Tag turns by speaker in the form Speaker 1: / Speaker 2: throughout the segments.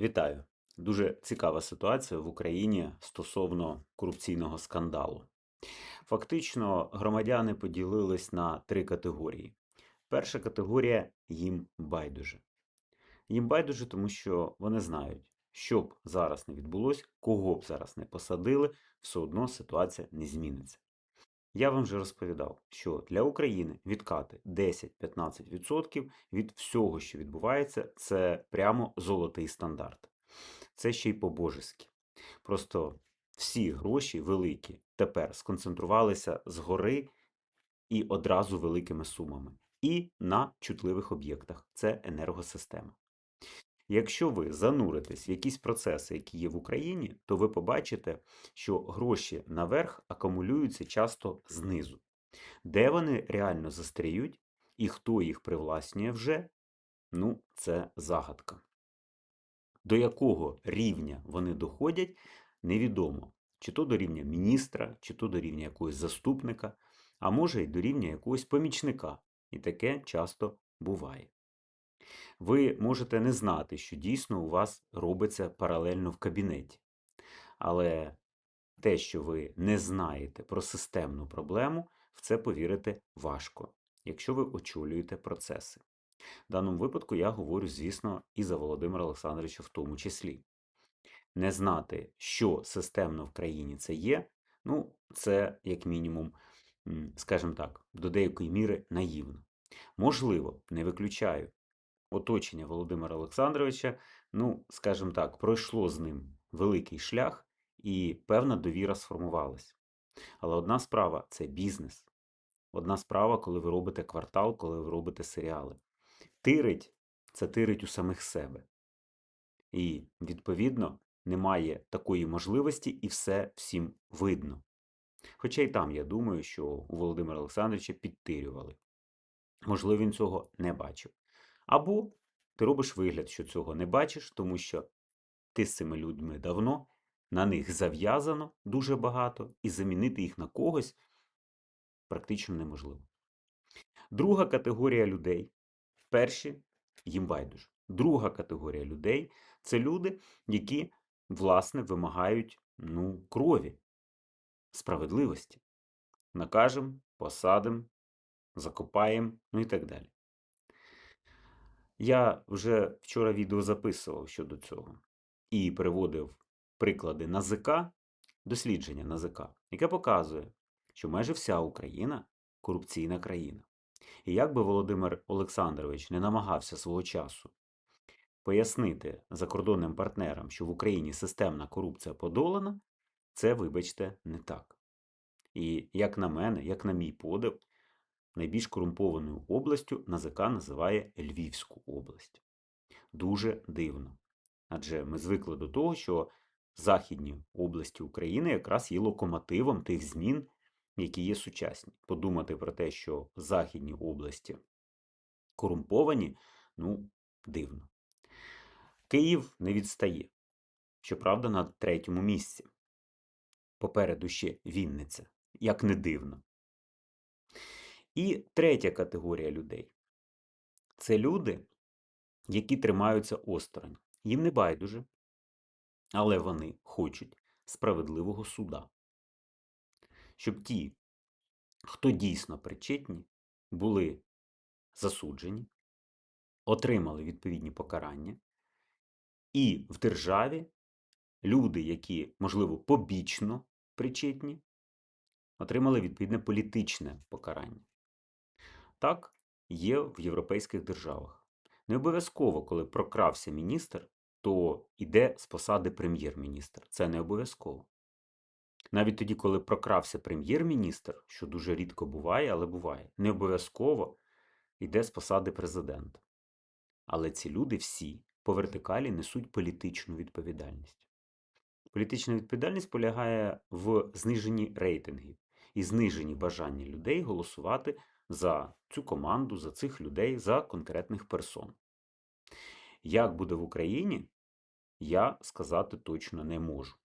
Speaker 1: Вітаю! Дуже цікава ситуація в Україні стосовно корупційного скандалу. Фактично, громадяни поділились на три категорії. Перша категорія їм байдуже. Їм байдуже, тому що вони знають, що б зараз не відбулося, кого б зараз не посадили, все одно ситуація не зміниться. Я вам вже розповідав, що для України відкати 10-15% від всього, що відбувається, це прямо золотий стандарт. Це ще й по-божески. Просто всі гроші великі тепер сконцентрувалися згори і одразу великими сумами. І на чутливих об'єктах це енергосистема. Якщо ви зануритесь в якісь процеси, які є в Україні, то ви побачите, що гроші наверх акумулюються часто знизу. Де вони реально застріють і хто їх привласнює вже, ну, це загадка. До якого рівня вони доходять, невідомо. Чи то до рівня міністра, чи то до рівня якогось заступника, а може й до рівня якогось помічника. І таке часто буває. Ви можете не знати, що дійсно у вас робиться паралельно в кабінеті. Але те, що ви не знаєте про системну проблему, в це повірити важко, якщо ви очолюєте процеси. В даному випадку я говорю, звісно, і за Володимира Олександровича в тому числі. Не знати, що системно в країні це є, ну, це, як мінімум, скажімо так, до деякої міри наївно. Можливо, не виключаю, оточення Володимира Олександровича, ну, скажімо так, пройшло з ним великий шлях і певна довіра сформувалась. Але одна справа це бізнес. Одна справа, коли ви робите квартал, коли ви робите серіали. Тирить це тирить у самих себе. І, відповідно, немає такої можливості і все всім видно. Хоча й там, я думаю, що у Володимира Олександровича підтирювали. Можливо, він цього не бачив. Або ти робиш вигляд, що цього не бачиш, тому що ти з цими людьми давно, на них зав'язано дуже багато, і замінити їх на когось практично неможливо. Друга категорія людей перші їм байдуже. Друга категорія людей це люди, які, власне, вимагають ну, крові, справедливості. Накажемо, посадимо, закопаємо, ну і так далі. Я вже вчора відео записував щодо цього і приводив приклади НАЗК, дослідження НАЗК, яке показує, що майже вся Україна корупційна країна. І як би Володимир Олександрович не намагався свого часу пояснити закордонним партнерам, що в Україні системна корупція подолана, це, вибачте, не так. І як на мене, як на мій подив, найбільш корумпованою областю НАЗК називає Львівську область. Дуже дивно. Адже ми звикли до того, що західні області України якраз є локомотивом тих змін, які є сучасні. Подумати про те, що західні області корумповані, ну, дивно. Київ не відстає. Щоправда, на третьому місці. Попереду ще Вінниця, як не дивно. І третя категорія людей це люди, які тримаються осторонь. Їм не байдуже, але вони хочуть справедливого суда. Щоб ті, хто дійсно причетні, були засуджені, отримали відповідні покарання, і в державі люди, які, можливо, побічно причетні, отримали відповідне політичне покарання. Так є в європейських державах. Не обов'язково, коли прокрався міністр, то йде з посади прем'єр-міністр. Це не обов'язково. Навіть тоді, коли прокрався прем'єр-міністр, що дуже рідко буває, але буває, не обов'язково йде з посади президент. Але ці люди всі по вертикалі несуть політичну відповідальність. Політична відповідальність полягає в зниженні рейтингів і зниженні бажання людей голосувати за цю команду, за цих людей, за конкретних персон. Як буде в Україні, я сказати точно не можу.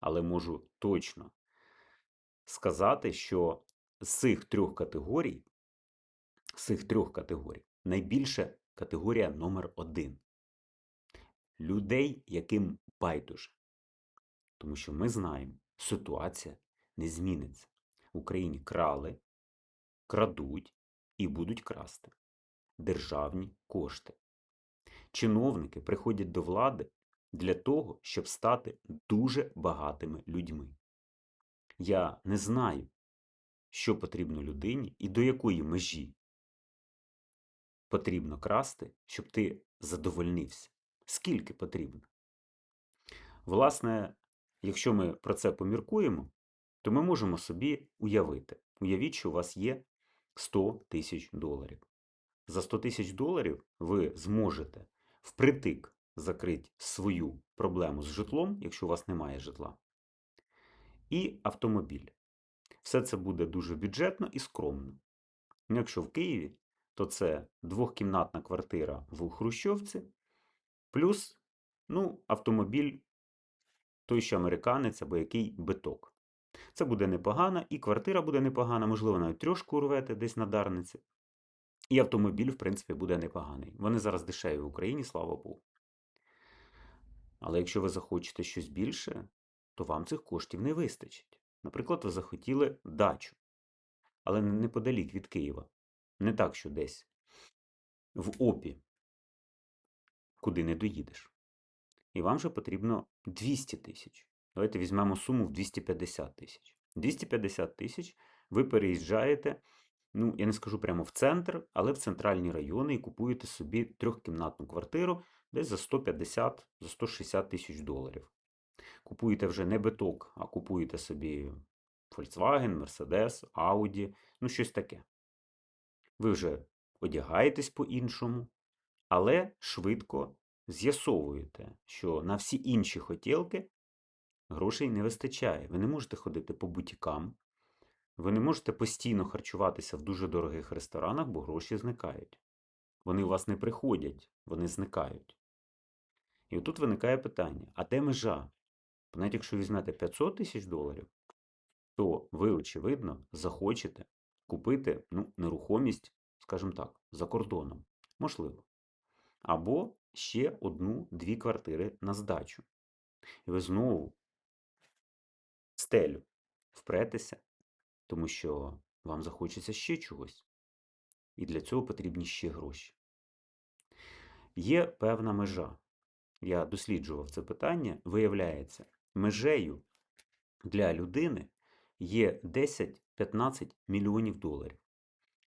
Speaker 1: Але можу точно сказати, що з цих трьох категорій, з цих трьох категорій, найбільша категорія номер один. людей, яким байдуже. Тому що ми знаємо, ситуація не зміниться. В Україні крали, крадуть і будуть красти державні кошти. Чиновники приходять до влади для того, щоб стати дуже багатими людьми. Я не знаю, що потрібно людині і до якої межі потрібно красти, щоб ти задовольнився. Скільки потрібно? Власне, якщо ми про це поміркуємо, то ми можемо собі уявити. Уявіть, що у вас є 100 тисяч доларів. За 100 тисяч доларів ви зможете впритик закрити свою проблему з житлом, якщо у вас немає житла, і автомобіль. Все це буде дуже бюджетно і скромно. Ну, Якщо в Києві, то це двохкімнатна квартира в Хрущовці, плюс ну, автомобіль, той що американець або який биток. Це буде непогано, і квартира буде непогана, можливо, навіть трьошку урвете десь на Дарниці. І автомобіль, в принципі, буде непоганий. Вони зараз дешеві в Україні, слава Богу. Але якщо ви захочете щось більше, то вам цих коштів не вистачить. Наприклад, ви захотіли дачу, але неподалік від Києва. Не так, що десь в Опі, куди не доїдеш. І вам же потрібно 200 тисяч. Давайте візьмемо суму в 250 тисяч. 250 тисяч ви переїжджаєте, ну, я не скажу прямо в центр, але в центральні райони і купуєте собі трьохкімнатну квартиру десь за 150 за 160 тисяч доларів. Купуєте вже не биток, а купуєте собі Volkswagen, Mercedes, Audi, ну щось таке. Ви вже одягаєтесь по-іншому, але швидко з'ясовуєте, що на всі інші хотілки грошей не вистачає. Ви не можете ходити по бутікам, ви не можете постійно харчуватися в дуже дорогих ресторанах, бо гроші зникають. Вони у вас не приходять, вони зникають. І отут виникає питання: а де межа? Навіть якщо візьмете 500 тисяч доларів, то ви, очевидно, захочете купити ну, нерухомість, скажімо так, за кордоном. Можливо. Або ще одну-дві квартири на здачу. І ви знову стелю впретеся, тому що вам захочеться ще чогось. І для цього потрібні ще гроші. Є певна межа. Я досліджував це питання. Виявляється, межею для людини є 10-15 мільйонів доларів.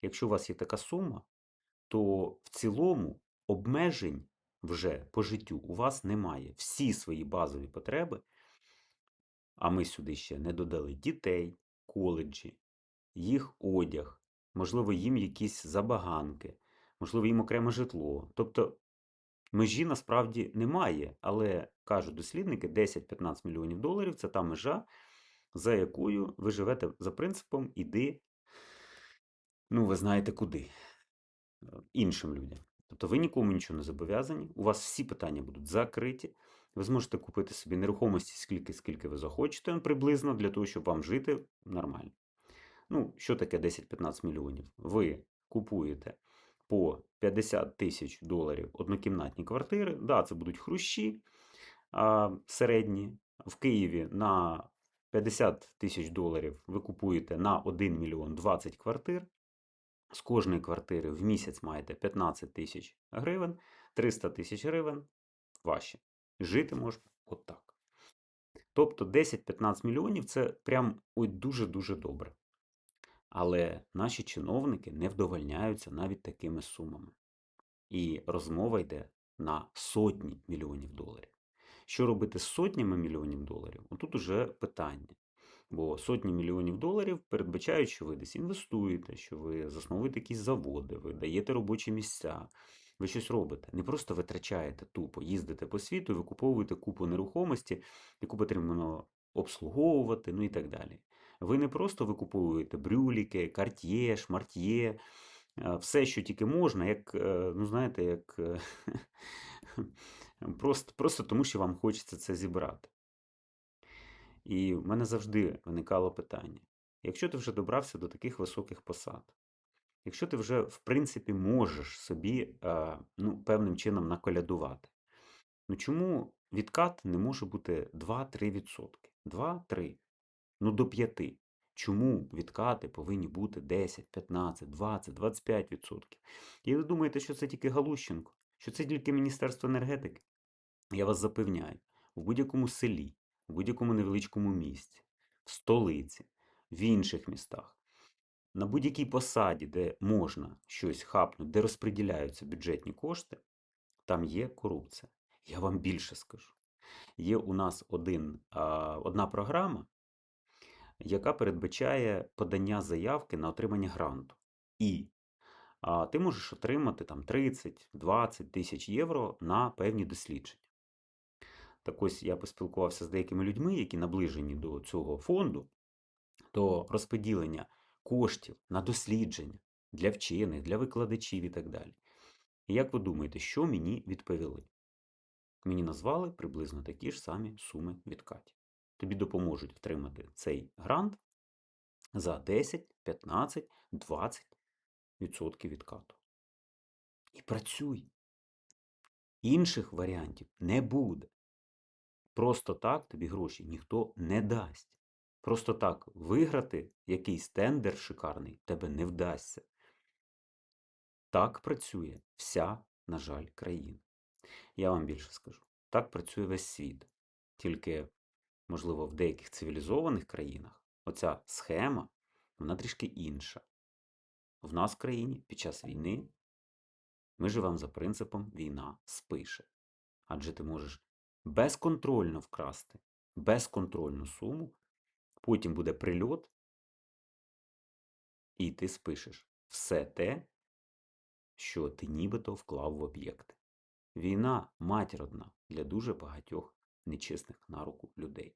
Speaker 1: Якщо у вас є така сума, то в цілому обмежень вже по життю у вас немає. Всі свої базові потреби, а ми сюди ще не додали дітей, коледжі, їх одяг, можливо, їм якісь забаганки, можливо, їм окреме житло. Тобто межі насправді немає, але кажуть дослідники, 10-15 мільйонів доларів це та межа, за якою ви живете за принципом іди, ну, ви знаєте куди, іншим людям. Тобто ви нікому нічого не зобов'язані, у вас всі питання будуть закриті. Ви зможете купити собі нерухомості скільки, скільки ви захочете, приблизно для того, щоб вам жити нормально. Ну, що таке 10-15 мільйонів? Ви купуєте по 50 тисяч доларів однокімнатні квартири. Да, це будуть хрущі а, середні. В Києві на 50 тисяч доларів ви купуєте на 1 мільйон 20 квартир. З кожної квартири в місяць маєте 15 тисяч гривень, 300 тисяч гривень ваші. Жити можна отак. Тобто 10-15 мільйонів це прям дуже-дуже добре. Але наші чиновники не вдовольняються навіть такими сумами. І розмова йде на сотні мільйонів доларів. Що робити з сотнями мільйонів доларів? Отут уже питання. Бо сотні мільйонів доларів передбачають, що ви десь інвестуєте, що ви засновуєте якісь заводи, ви даєте робочі місця, ви щось робите. Не просто витрачаєте тупо, їздите по світу, викуповуєте купу нерухомості, яку потрібно обслуговувати, ну і так далі. Ви не просто викуповуєте брюліки, карт'є, шмарт'є, все, що тільки можна, як, е, ну знаєте, як е, просто, просто тому, що вам хочеться це зібрати. І в мене завжди виникало питання: якщо ти вже добрався до таких високих посад, якщо ти вже, в принципі, можеш собі ну, певним чином наколядувати, Ну чому відкат не може бути 2-3%? 2-3. Ну до 5. Чому відкати повинні бути 10, 15, 20, 25%? І ви думаєте, що це тільки Галущенко? Що це тільки Міністерство енергетики? Я вас запевняю, в будь-якому селі, в будь-якому невеличкому місті, в столиці, в інших містах, на будь-якій посаді, де можна щось хапнути, де розподіляються бюджетні кошти, там є корупція. Я вам більше скажу. Є у нас один, одна програма, яка передбачає подання заявки на отримання гранту. І а, ти можеш отримати там 30-20 тисяч євро на певні дослідження. Так ось я поспілкувався з деякими людьми, які наближені до цього фонду, то розподілення коштів на дослідження для вчених, для викладачів і так далі. І як ви думаєте, що мені відповіли? Мені назвали приблизно такі ж самі суми відкатів. Тобі допоможуть отримати цей грант за 10, 15, 20 відсотків відкату. І працюй. Інших варіантів не буде. Просто так тобі гроші ніхто не дасть. Просто так виграти якийсь тендер шикарний тебе не вдасться. Так працює вся, на жаль, країна. Я вам більше скажу. Так працює весь світ. Тільки, можливо, в деяких цивілізованих країнах оця схема, вона трішки інша. В нас в країні під час війни ми живемо за принципом війна спише. Адже ти можеш безконтрольно вкрасти безконтрольну суму, потім буде прильот, і ти спишеш все те, що ти нібито вклав в об'єкти. Війна мать родна для дуже багатьох нечесних на руку людей.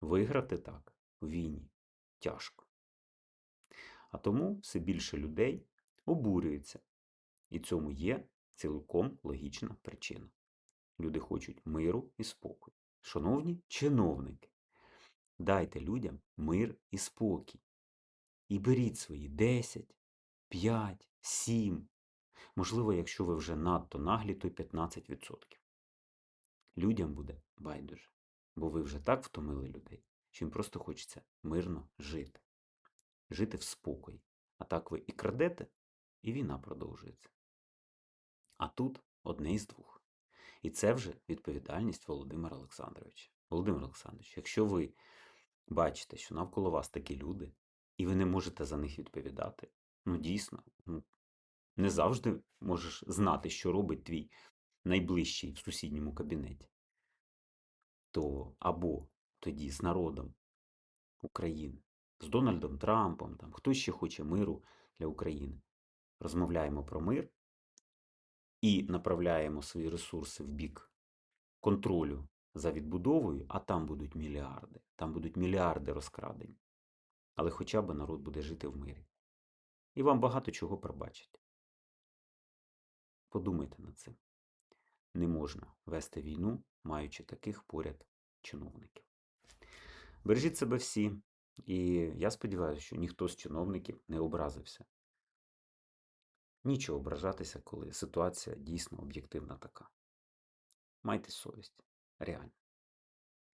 Speaker 1: Виграти так у війні тяжко. А тому все більше людей обурюються. І цьому є цілком логічна причина. Люди хочуть миру і спокою. Шановні чиновники, дайте людям мир і спокій. І беріть свої 10, 5, 7. Можливо, якщо ви вже надто наглі, то й 15%. Людям буде байдуже. Бо ви вже так втомили людей, що їм просто хочеться мирно жити. Жити в спокої. А так ви і крадете, і війна продовжується. А тут одне із двох. І це вже відповідальність Володимира Олександровича. Володимир Олександрович, якщо ви бачите, що навколо вас такі люди, і ви не можете за них відповідати, ну дійсно, ну, не завжди можеш знати, що робить твій найближчий в сусідньому кабінеті, то або тоді з народом України, з Дональдом Трампом, там, хто ще хоче миру для України, розмовляємо про мир і направляємо свої ресурси в бік контролю за відбудовою, а там будуть мільярди, там будуть мільярди розкрадені. Але хоча б народ буде жити в мирі. І вам багато чого пробачать. Подумайте над цим. Не можна вести війну, маючи таких поряд чиновників. Бережіть себе всі, і я сподіваюся, що ніхто з чиновників не образився. Нічого ображатися, коли ситуація дійсно об'єктивна така. Майте совість, реально.